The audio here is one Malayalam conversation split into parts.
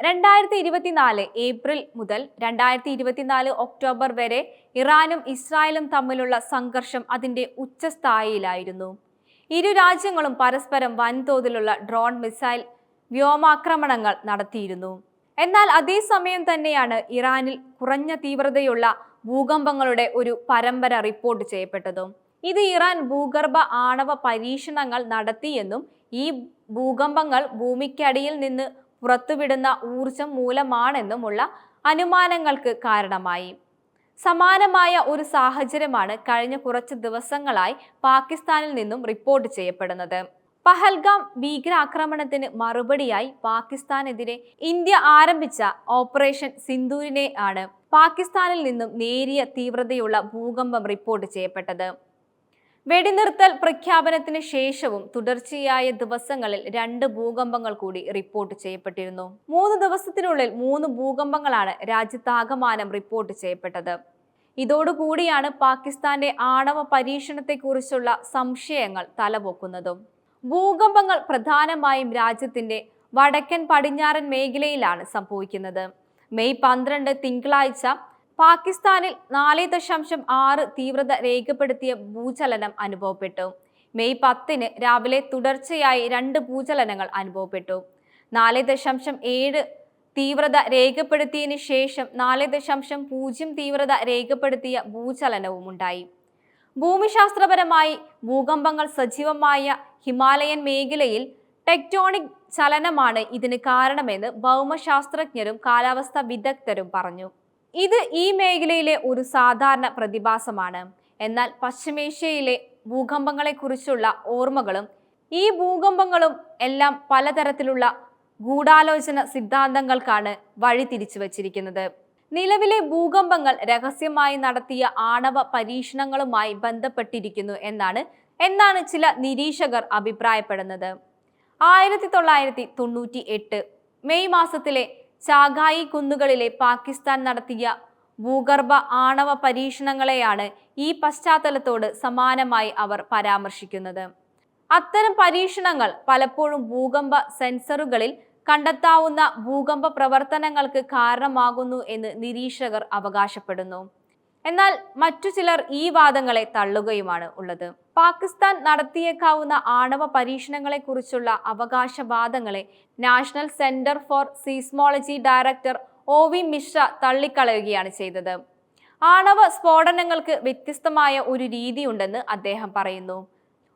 രണ്ടായിരത്തി ഇരുപത്തിനാല് ഏപ്രിൽ മുതൽ രണ്ടായിരത്തി ഇരുപത്തിനാല് ഒക്ടോബർ വരെ ഇറാനും ഇസ്രായേലും തമ്മിലുള്ള സംഘർഷം അതിന്റെ ഉച്ചസ്ഥായിയിലായിരുന്നു. ഇരു രാജ്യങ്ങളും പരസ്പരം വൻതോതിലുള്ള ഡ്രോൺ മിസൈൽ വ്യോമാക്രമണങ്ങൾ നടത്തിയിരുന്നു. എന്നാൽ അതേസമയം തന്നെയാണ് ഇറാനിൽ കുറഞ്ഞ തീവ്രതയുള്ള ഭൂകമ്പങ്ങളുടെ ഒരു പരമ്പര റിപ്പോർട്ട് ചെയ്യപ്പെട്ടതും. ഇത് ഇറാൻ ഭൂഗർഭ ആണവ പരീക്ഷണങ്ങൾ നടത്തിയെന്നും ഈ ഭൂകമ്പങ്ങൾ ഭൂമിക്കടിയിൽ നിന്ന് പുറത്തുവിടുന്ന ഊർജം മൂലമാണെന്നുമുള്ള അനുമാനങ്ങൾക്ക് കാരണമായി. സമാനമായ ഒരു സാഹചര്യമാണ് കഴിഞ്ഞ കുറച്ച് ദിവസങ്ങളായി പാകിസ്ഥാനിൽ നിന്നും റിപ്പോർട്ട് ചെയ്യപ്പെടുന്നത്. പഹൽഗാം ഭീകരാക്രമണത്തിന് മറുപടിയായി പാകിസ്ഥാനെതിരെ ഇന്ത്യ ആരംഭിച്ച ഓപ്പറേഷൻ സിന്ദൂരിനെ ആണ് പാകിസ്ഥാനിൽ നിന്നും നേരിയ തീവ്രതയുള്ള ഭൂകമ്പം റിപ്പോർട്ട് ചെയ്യപ്പെട്ടത്. വെടിനിർത്തൽ പ്രഖ്യാപനത്തിന് ശേഷവും തുടർച്ചയായ ദിവസങ്ങളിൽ രണ്ട് ഭൂകമ്പങ്ങൾ കൂടി റിപ്പോർട്ട് ചെയ്യപ്പെട്ടിരുന്നു. മൂന്ന് ദിവസത്തിനുള്ളിൽ മൂന്ന് ഭൂകമ്പങ്ങളാണ് രാജ്യത്താകമാനം റിപ്പോർട്ട് ചെയ്യപ്പെട്ടത്. ഇതോടുകൂടിയാണ് പാകിസ്ഥാന്റെ ആണവ പരീക്ഷണത്തെക്കുറിച്ചുള്ള സംശയങ്ങൾ തലപൊക്കുന്നതും. ഭൂകമ്പങ്ങൾ പ്രധാനമായും രാജ്യത്തിന്റെ വടക്കൻ പടിഞ്ഞാറൻ മേഖലയിലാണ് സംഭവിക്കുന്നത്. മെയ് പന്ത്രണ്ട് തിങ്കളാഴ്ച പാകിസ്ഥാനിൽ നാല് ദശാംശം ആറ് തീവ്രത രേഖപ്പെടുത്തിയ ഭൂചലനം അനുഭവപ്പെട്ടു. മെയ് പത്തിന് രാവിലെ തുടർച്ചയായി രണ്ട് ഭൂചലനങ്ങൾ അനുഭവപ്പെട്ടു. നാല് ദശാംശം ഏഴ് തീവ്രത രേഖപ്പെടുത്തിയതിനു ശേഷം നാല് ദശാംശം പൂജ്യം തീവ്രത രേഖപ്പെടുത്തിയ ഭൂചലനവും ഉണ്ടായി. ഭൂമിശാസ്ത്രപരമായി ഭൂകമ്പങ്ങൾ സജീവമായ ഹിമാലയൻ മേഖലയിൽ ടെക്ടോണിക് ചലനമാണ് ഇതിന് കാരണമെന്ന് ഭൗമശാസ്ത്രജ്ഞരും കാലാവസ്ഥാ വിദഗ്ധരും പറഞ്ഞു. ഇത് ഈ മേഖലയിലെ ഒരു സാധാരണ പ്രതിഭാസമാണ്. എന്നാൽ പശ്ചിമേഷ്യയിലെ ഭൂകമ്പങ്ങളെക്കുറിച്ചുള്ള ഓർമ്മകളും ഈ ഭൂകമ്പങ്ങളും എല്ലാം പലതരത്തിലുള്ള ഗൂഢാലോചന സിദ്ധാന്തങ്ങൾക്കാണ് വഴി തിരിച്ചു വച്ചിരിക്കുന്നത് നിലവിലെ ഭൂകമ്പങ്ങൾ രഹസ്യമായി നടത്തിയ ആണവ പരീക്ഷണങ്ങളുമായി ബന്ധപ്പെട്ടിരിക്കുന്നു എന്നാണ് എന്നാണ് ചില നിരീക്ഷകർ അഭിപ്രായപ്പെടുന്നത്. ആയിരത്തി തൊള്ളായിരത്തി തൊണ്ണൂറ്റി എട്ട് മെയ് മാസത്തിലെ ചാഗായി കുന്നുകളിലെ പാകിസ്ഥാൻ നടത്തിയ ഭൂഗർഭ ആണവ പരീക്ഷണങ്ങളെയാണ് ഈ പശ്ചാത്തലത്തോട് സമാനമായി അവർ പരാമർശിക്കുന്നത്. അത്തരം പരീക്ഷണങ്ങൾ പലപ്പോഴും ഭൂകമ്പ സെൻസറുകളിൽ കണ്ടെത്താവുന്ന ഭൂകമ്പ പ്രവർത്തനങ്ങൾക്ക് കാരണമാകുന്നു എന്ന് നിരീക്ഷകർ അവകാശപ്പെടുന്നു. എന്നാൽ മറ്റു ചിലർ ഈ വാദങ്ങളെ തള്ളുകയുമാണ് ഉള്ളത്. പാകിസ്ഥാൻ നടത്തിയേക്കാവുന്ന ആണവ പരീക്ഷണങ്ങളെക്കുറിച്ചുള്ള അവകാശവാദങ്ങളെ national centre for seismology director O V Mishra തള്ളിക്കളയുകയാണ് ചെയ്തത്. ആണവ സ്ഫോടനങ്ങൾക്ക് വ്യത്യസ്തമായ ഒരു രീതിയുണ്ടെന്ന് അദ്ദേഹം പറയുന്നു.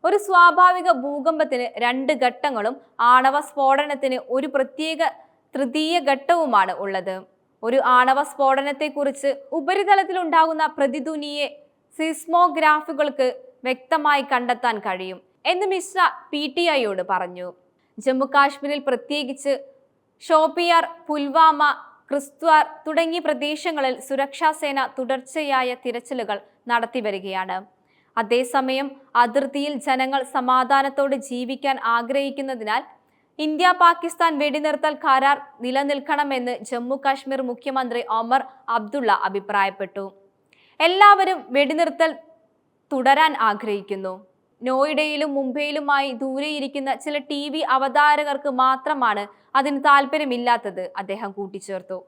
ഒരു സ്വാഭാവിക ഭൂകമ്പത്തിന് രണ്ട് ഘട്ടങ്ങളും ആണവ സ്ഫോടനത്തിന് ഒരു പ്രത്യേക തൃതീയ ഘട്ടവുമാണ് ഉള്ളത്. ഒരു ആണവ സ്ഫോടനത്തെക്കുറിച്ച് ഉപരിതലത്തിലുണ്ടാകുന്ന പ്രതിധ്വനിയെ സിസ്മോഗ്രാഫുകൾക്ക് വ്യക്തമായി കണ്ടെത്താൻ കഴിയും എന്ന് മിശ്ര പി ടി ഐയോട് പറഞ്ഞു. ജമ്മു കാശ്മീരിൽ പ്രത്യേകിച്ച് ഷോപ്പിയാർ പുൽവാമ ക്രിസ്ത്വാർ തുടങ്ങിയ പ്രദേശങ്ങളിൽ സുരക്ഷാസേന തുടർച്ചയായ തിരച്ചിലുകൾ നടത്തിവരികയാണ്. അതേസമയം അതിർത്തിയിൽ ജനങ്ങൾ സമാധാനത്തോടെ ജീവിക്കാൻ ആഗ്രഹിക്കുന്നതിനാൽ ഇന്ത്യ പാകിസ്ഥാൻ വെടിനിർത്തൽ കരാർ നിലനിൽക്കണമെന്ന് ജമ്മു കാശ്മീർ മുഖ്യമന്ത്രി ഒമർ അബ്ദുള്ള അഭിപ്രായപ്പെട്ടു. എല്ലാവരും വെടിനിർത്തൽ തുടരാൻ ആഗ്രഹിക്കുന്നു. നോയിഡയിലും മുംബൈയിലുമായി ദൂരെയിരിക്കുന്ന ചില ടി വി അവതാരകർക്ക് മാത്രമാണ് അതിന് താല്പര്യമില്ലാത്തത് അദ്ദേഹം കൂട്ടിച്ചേർത്തു.